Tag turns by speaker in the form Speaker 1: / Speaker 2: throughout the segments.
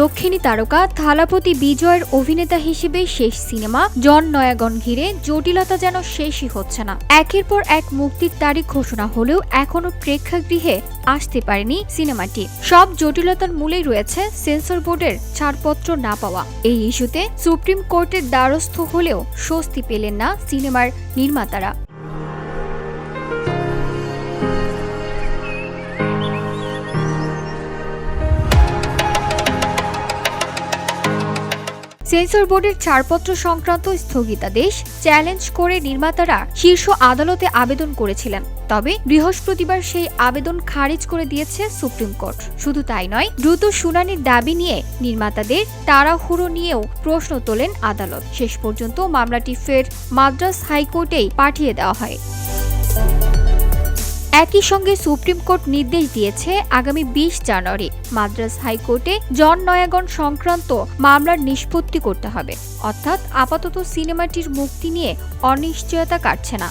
Speaker 1: দক্ষিণী তারকা, থালাপতি বিজয়ের অভিনেতা হিসেবে শেষ সিনেমা, জন নয়াগন ঘিরে জটিলতা যেন শেষই হচ্ছে না। একের পর এক মুক্তির তারিখ ঘোষণা হলেও এখনও প্রেক্ষাগৃহে আসতে পারেনি সিনেমাটি। সব জটিলতার মূলেই রয়েছে সেন্সর বোর্ডের ছাড়পত্র না পাওয়া। এই ইস্যুতে সুপ্রিম কোর্টের দ্বারস্থ হলেও স্বস্তি পেলেন না সিনেমার নির্মাতারা। সেন্সর বোর্ডের ছাড়পত্র সংক্রান্ত স্থগিতাদেশ চ্যালেঞ্জ করে নির্মাতারা শীর্ষ আদালতে আবেদন করেছিলেন। তবে বৃহস্পতিবার সেই আবেদন খারিজ করে দিয়েছে সুপ্রিম কোর্ট। শুধু তাই নয়, দ্রুত শুনানির দাবি নিয়ে নির্মাতাদের তাড়াহুড়ো নিয়েও প্রশ্ন তোলেন আদালত। শেষ পর্যন্ত মামলাটি ফের মাদ্রাস হাইকোর্টেই পাঠিয়ে দেওয়া হয়। একই সঙ্গে সুপ্রিম কোর্ট নির্দেশ দিয়েছে আগামী বিশ জানুয়ারি মাদ্রাস হাইকোর্টে জন নয়াগণ সংক্রান্ত মামলার নিষ্পত্তি করতে হবে। অর্থাৎ আপাতত সিনেমাটির মুক্তি নিয়ে অনিশ্চয়তা কাটছে না।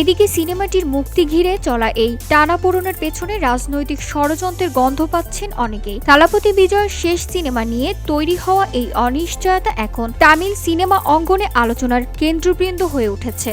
Speaker 1: এদিকে সিনেমাটির মুক্তি ঘিরে চলা এই টানাপোড়েনের পেছনে রাজনৈতিক ষড়যন্ত্রের গন্ধ পাচ্ছেন অনেকেই। থালাপতি বিজয়ের শেষ সিনেমা নিয়ে তৈরি হওয়া এই অনিশ্চয়তা এখন তামিল সিনেমা অঙ্গনে আলোচনার কেন্দ্রবৃন্দ হয়ে উঠেছে।